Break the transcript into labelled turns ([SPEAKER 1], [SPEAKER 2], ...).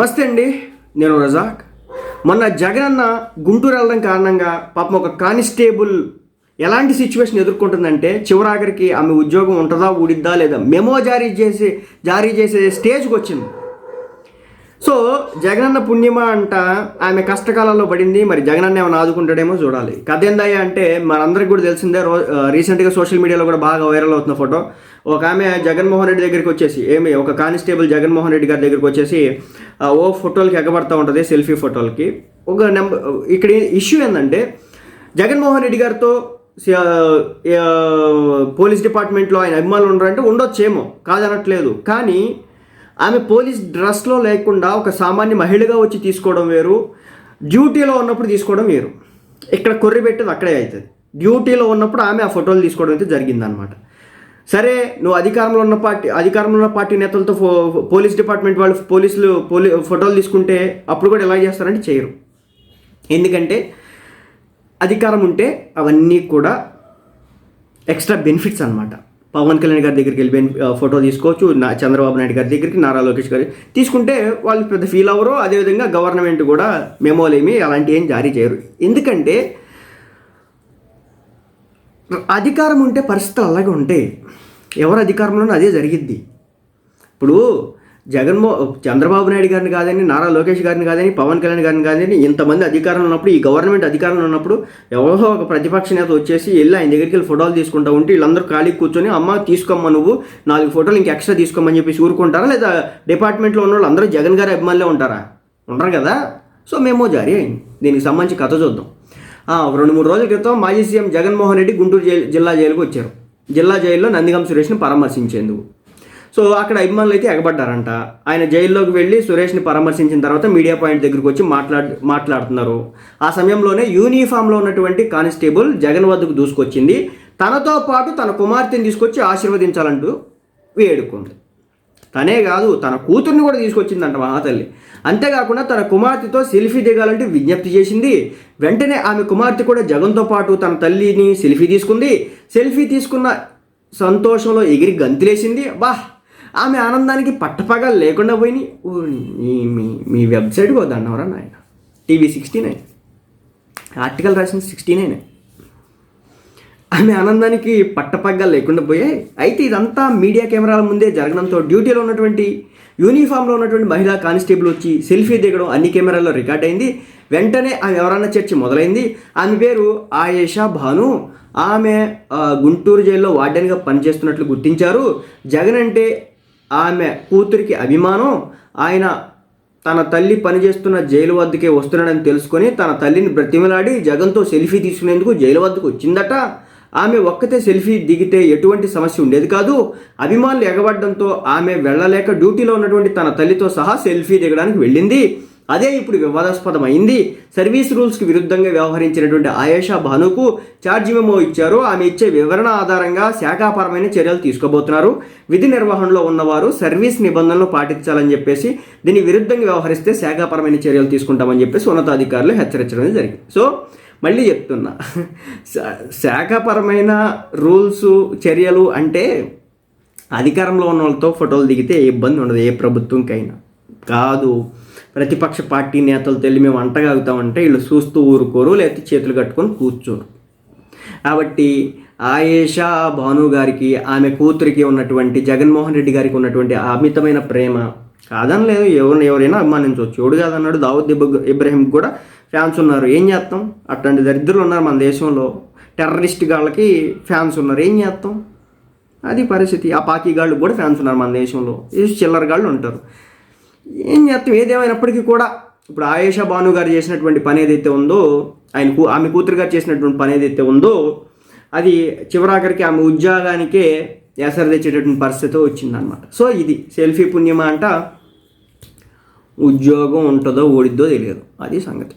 [SPEAKER 1] నమస్తే అండి నేను రజాక్. మొన్న జగన్ అన్న గుంటూరు వెళ్ళడం కారణంగా పాపం ఒక కానిస్టేబుల్ ఎలాంటి సిచ్యువేషన్ ఎదుర్కొంటుందంటే చివరాఖరికి ఆమె ఉద్యోగం ఉంటుందా ఊడిద్దా లేదా మెమో జారీ చేసి జారీ చేసే స్టేజ్కి వచ్చింది. సో జగనన్న పుణ్యమ అంట ఆమె కష్టకాలంలో పడింది మరి జగనన్న ఏమైనా ఆదుకుంటాడేమో చూడాలి. కథ ఏందయ్య అంటే మనందరికి కూడా తెలిసిందే రో రీసెంట్గా సోషల్ మీడియాలో కూడా బాగా వైరల్ అవుతున్న ఫోటో. ఒక ఆమె జగన్మోహన్ రెడ్డి దగ్గరికి వచ్చేసి ఏమి ఒక కానిస్టేబుల్ జగన్మోహన్ రెడ్డి గారి దగ్గరికి వచ్చేసి ఓ ఫోటోలకి ఎగబడతా ఉంటుంది సెల్ఫీ ఫోటోలకి. ఒక నెంబర్ ఇక్కడ ఇష్యూ ఏంటంటే జగన్మోహన్ రెడ్డి గారితో పోలీస్ డిపార్ట్మెంట్లో ఆయన అభిమానులు ఉండరంటే ఉండొచ్చేమో కాదనట్లేదు. కానీ ఆమె పోలీస్ డ్రెస్లో లేకుండా ఒక సామాన్య మహిళగా వచ్చి తీసుకోవడం వేరు. డ్యూటీలో ఉన్నప్పుడు తీసుకోవడం వేరు. ఇక్కడ కొర్రి పెట్టేది అక్కడే అవుతుంది డ్యూటీలో ఉన్నప్పుడు ఆమె ఆ ఫోటోలు తీసుకోవడం అయితే జరిగిందనమాట సరే నువ్వు అధికారంలో ఉన్న పార్టీ అధికారంలో ఉన్న పార్టీ నేతలతో ఫో పోలీస్ డిపార్ట్మెంట్ వాళ్ళు పోలీసులు పోలీ ఫోటోలు తీసుకుంటే అప్పుడు కూడా ఎలా చేస్తారంటే చేయరు. ఎందుకంటే అధికారం ఉంటే అవన్నీ కూడా ఎక్స్ట్రా బెనిఫిట్స్ అనమాట పవన్ కళ్యాణ్ గారి దగ్గరికి వెళ్ళి ఫోటో తీసుకోవచ్చు. నా చంద్రబాబు నాయుడు గారి దగ్గరికి నారా లోకేష్ గారి తీసుకుంటే వాళ్ళు పెద్ద ఫీల్ అవ్వరు. అదేవిధంగా గవర్నమెంట్ కూడా మెమోలేమి అలాంటి ఏం జారీ చేయరు. ఎందుకంటే అధికారం ఉంటే పరిస్థితులు అలాగే ఉంటాయి. ఎవరు అధికారంలోనూ అదే జరిగిద్ది. ఇప్పుడు జగన్మో చంద్రబాబు నాయుడు గారిని కాదని నారా లోకేష్ గారిని కాదని పవన్ కళ్యాణ్ గారిని కాదని ఇంతమంది అధికారంలో ఉన్నప్పుడు ఈ గవర్నమెంట్ అధికారంలో ఉన్నప్పుడు ఎవరో ఒక ప్రతిపక్ష నేత వచ్చేసి వెళ్ళి ఆయన దగ్గరికి వెళ్ళి ఫోటోలు తీసుకుంటా ఉంటే వీళ్ళందరూ ఖాళీ కూర్చొని అమ్మ తీసుకోమ్మ నువ్వు నాలుగు ఫోటోలు ఇంకా ఎక్స్ట్రా తీసుకోమని చెప్పేసి ఊరుకుంటారా? లేదా డిపార్ట్మెంట్లో ఉన్న వాళ్ళు అందరూ జగన్ గారి అభిమానులే ఉంటారా? ఉంటారు కదా? సో మేము జారీ అయింది దీనికి సంబంధించి కథ చూద్దాం. ఒక రెండు మూడు రోజుల క్రితం మాజీ సీఎం జగన్మోహన్ రెడ్డి గుంటూరు జైలు జిల్లా జైలుకు వచ్చారు. జిల్లా జైల్లో నందిగం సురేష్ని పరామర్శించేందుకు. సో అక్కడ అభిమానులు అయితే ఎగబడ్డారంట. ఆయన జైల్లోకి వెళ్ళి సురేష్ని పరామర్శించిన తర్వాత మీడియా పాయింట్ దగ్గరికి వచ్చి మాట్లాడు మాట్లాడుతున్నారు. ఆ సమయంలోనే యూనిఫామ్లో ఉన్నటువంటి కానిస్టేబుల్ జగన్ వద్దకు దూసుకొచ్చింది. తనతో పాటు తన కుమార్తెని తీసుకొచ్చి ఆశీర్వదించాలంటూ వేడుకుంది. తనే కాదు తన కూతుర్ని కూడా తీసుకొచ్చిందంట మహాతల్లి. అంతేకాకుండా తన కుమార్తెతో సెల్ఫీ దిగాలంటే విజ్ఞప్తి చేసింది. వెంటనే ఆమె కుమార్తె కూడా జగన్తో పాటు తన తల్లిని సెల్ఫీ తీసుకుంది. సెల్ఫీ తీసుకున్న సంతోషంలో ఎగిరి గంతులేసింది. వాహ్ ఆమె ఆనందానికి పట్టపగా లేకుండా పోయినాయి. మీ మీ మీ వెబ్సైట్కి వద్దన్నవరా నాయన. టీవీ సిక్స్టీ నైన్ ఆర్టికల్ రాసింది సిక్స్టీ నైన్ ఆమె ఆనందానికి పట్టపగ్గా లేకుండా పోయాయి. అయితే ఇదంతా మీడియా కెమెరాల ముందే జరగడంతో డ్యూటీలో ఉన్నటువంటి యూనిఫామ్లో ఉన్నటువంటి మహిళా కానిస్టేబుల్ వచ్చి సెల్ఫీ దిగడం అన్ని కెమెరాల్లో రికార్డ్ అయింది. వెంటనే ఆమె ఎవరన్నా చర్చ మొదలైంది. ఆమె పేరు ఆయేషా భాను. ఆమె గుంటూరు జైల్లో వార్డెన్గా పనిచేస్తున్నట్లు గుర్తించారు. జగన్ అంటే ఆమె కూతురికి అభిమానం. ఆయన తన తల్లి పనిచేస్తున్న జైలు వద్దకే వస్తున్నాడని తెలుసుకొని తన తల్లిని బ్రతిమలాడి జగన్తో సెల్ఫీ తీసుకునేందుకు జైలు వద్దకు వచ్చిందట. ఆమె ఒక్కతే సెల్ఫీ దిగితే ఎటువంటి సమస్య ఉండేది కాదు. అభిమానులు ఎగబడడంతో ఆమె వెళ్ళలేక డ్యూటీలో ఉన్నటువంటి తన తల్లితో సహా సెల్ఫీ దిగడానికి వెళ్ళింది. అదే ఇప్పుడు వివాదాస్పదమైంది. సర్వీస్ రూల్స్కి విరుద్ధంగా వ్యవహరించినటువంటి ఆయేషా భానుకు ఛార్జ్ మెమో ఇచ్చారు. ఆమె ఇచ్చే వివరణ ఆధారంగా శాఖాపరమైన చర్యలు తీసుకోబోతున్నారు. విధి నిర్వహణలో ఉన్నవారు సర్వీస్ నిబంధనలు పాటించాలని చెప్పేసి దీని విరుద్ధంగా వ్యవహరిస్తే శాఖాపరమైన చర్యలు తీసుకుంటామని చెప్పేసి ఉన్నతాధికారులు హెచ్చరించడం జరిగింది. సో మళ్ళీ చెప్తున్నా. శా- శాఖాపరమైన రూల్స్ చర్యలు అంటే అధికారంలో ఉన్న వాళ్ళతో ఫోటోలు దిగితే ఏ ఇబ్బంది ఉండదు. ఏ ప్రభుత్వంకైనా. కాదు. ప్రతిపక్ష పార్టీ నేతలతో వెళ్ళి మేము అంటగాగుతామంటే వీళ్ళు చూస్తూ ఊరుకోరు లేకపోతే చేతులు కట్టుకొని కూర్చోరు. కాబట్టి ఆయేషా భాను గారికి ఆమె కూతురికి ఉన్నటువంటి జగన్మోహన్ రెడ్డి గారికి ఉన్నటువంటి అమితమైన ప్రేమ కాదని లేదు. ఎవరిని ఎవరైనా అభిమానించవచ్చు. ఎవడు కాదన్నాడు దావుద్ ఇబ్- ఇబ్రహీం కూడా ఫ్యాన్స్ ఉన్నారు. ఏం చేస్తాం? అట్లాంటి దరిద్రులు ఉన్నారు మన దేశంలో. టెర్రరిస్ట్ గాళ్ళకి ఫ్యాన్స్ ఉన్నారు. ఏం చేస్తాం? అది పరిస్థితి. ఆ పాకీ గాళ్ళు కూడా ఫ్యాన్స్ ఉన్నారు మన దేశంలో. ఈ చిల్లర గాళ్ళు ఉంటారు. ఏం చేస్తాం? ఏదేమైనప్పటికీ కూడా ఇప్పుడు ఆయేషా భాను గారు చేసినటువంటి పని ఏదైతే ఉందో ఆయన కూ ఆమె కూతురు గారు చేసినటువంటి పని ఏదైతే ఉందో అది చివరాఖరికి ఆమె ఉద్యోగానికే ఎసరు తెచ్చేటటువంటి పరిస్థితి వచ్చిందనమాట సో ఇది సెల్ఫీ పుణ్యమా అంట ఉద్యోగం ఉంటుందో ఓడిద్దో తెలియదు. అది సంగతి.